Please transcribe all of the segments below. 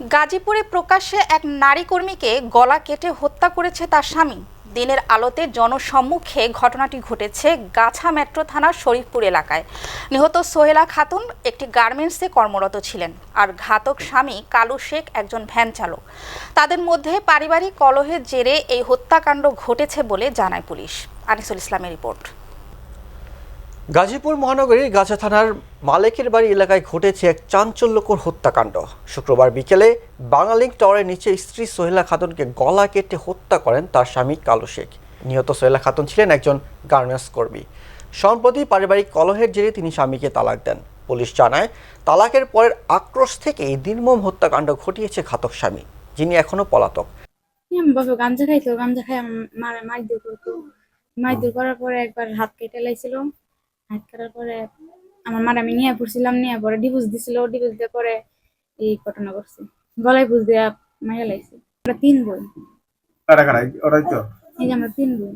গাজীপুরে প্রকাশ্যে এক নারী কর্মীকে গলা কেটে হত্যা করেছে তার স্বামী। দিনের আলোতে জনসম্মুখে ঘটনাটি ঘটেছে গাছা মেট্রো থানার শরীফপুর এলাকায়। নিহত সোহেলা খাতুন একটি গার্মেন্টসে কর্মরত ছিলেন আর ঘাতক স্বামী কালু শেখ একজন ভ্যান চালক। তাদের মধ্যে পারিবারিক কলহের জেরে এই হত্যাকাণ্ড ঘটেছে বলে জানায় পুলিশ। আনিসুল ইসলামের রিপোর্ট। গাজীপুর মহানগরীর গাছা থানার মালেকের বাড়ি এলাকায় ঘটেছে এক চাঞ্চল্যকর হত্যাকাণ্ড। শুক্রবার বিকেলে বাঙালিং টাওয়ারের নিচে স্ত্রী সোহেলা খাতুনকে গলা কেটে হত্যা করেন তার স্বামী কালু শেখ। নিহত সোহেলা খাতুন ছিলেন একজন গার্মেন্টস কর্মী। সম্প্রতি পারিবারিক কলহের জেরে তিনি স্বামীকে তালাক দেন। পুলিশ জানায়, তালাকের পরের আক্রোশ থেকেই নির্মম হত্যাকাণ্ড ঘটিয়েছে ঘাতক স্বামী, যিনি এখনও পলাতক। গাঞ্জা খাইতো গাঞ্জা খাই মারা মারধর করতো। মারধর করার পরে একবার হাত কেটে লাইছিল। হাত কাটার পরে আমার মার আমি নিয়ে পড়ছিলাম নিয়ে পরে ডিভোর্স দিছিল ডিভোর্স দেওয়ার পরে এই ঘটনা করছে গলায় বুঝ দেয়া মাইয়া লাইছে আমরা তিন বোন। কারা কারা? ওরাই তো? এই যে আমরা তিন বোন।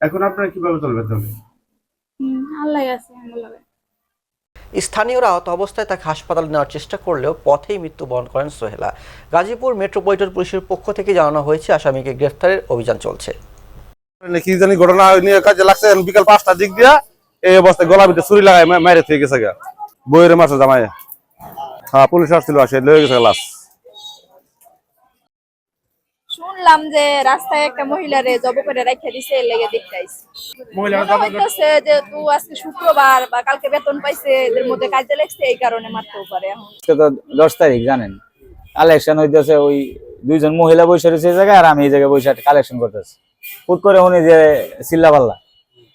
এখন আপনারা কীভাবে চলবেন তবে আল্লাহ আছে লগে। স্থানীয়রা আহত অবস্থায় তাকে হাসপাতালে নেওয়ার চেষ্টা করলেও পথেই মৃত্যুবরণ করেন সোহেলা। গাজীপুর মেট্রোপলিটন পুলিশের পক্ষ থেকে জানানো হয়েছে আসামিকে গ্রেফতারের অভিযান চলছে। কি জানি ঘটনা নিয়ে কাজে লাগছে বিকাল পাঁচটার দিক দিয়া। এই অবস্থায় গলা ভিতরে ছুরি লাগাই মা- মাইরে থেকে গেছে গা। বইয়ের মাসে জামাই হ্যাঁ পুলিশ আসছিল আসে লয়ে গেছে লাশ শুনলাম যে রাস্তায় একটা মহিলারে জব করে রেখে দিছে এর লেগে দেখতে আইছি। হইতেছে যে তু আজকে শুক্রবার বা কালকে বেতন পাইছে এদের মধ্যে কাজে লাগছে এই কারণে মারতেও পারে এখন। আজকে তো দশ তারিখ জানেন? কালেকশন হইতেছে ওই দুইজন মহিলা বসে রয়েছে এই জায়গায় আর আমি এই জায়গায় বসে কালেকশন করতেছি। হুট করে উনি যে চিল্লাপাল্লা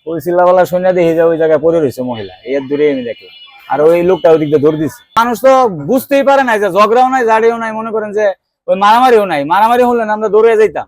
ওই চিল্লাপাল্লা সৈন্য দেখে যা ওই জায়গায় পড়ে রয়েছে মহিলা। এর দূরে আমি দেখলাম। আর ওই লোকটা ওই দিক দিয়ে ধরে দিচ্ছে মানুষ তো বুঝতেই পারে না যে ঝগড়াও নাই জাড়িও নাই, মনে করেন যে ওই মারামারিও নাই। মারামারি হলে না আমরা দৌড়ে যাইতাম।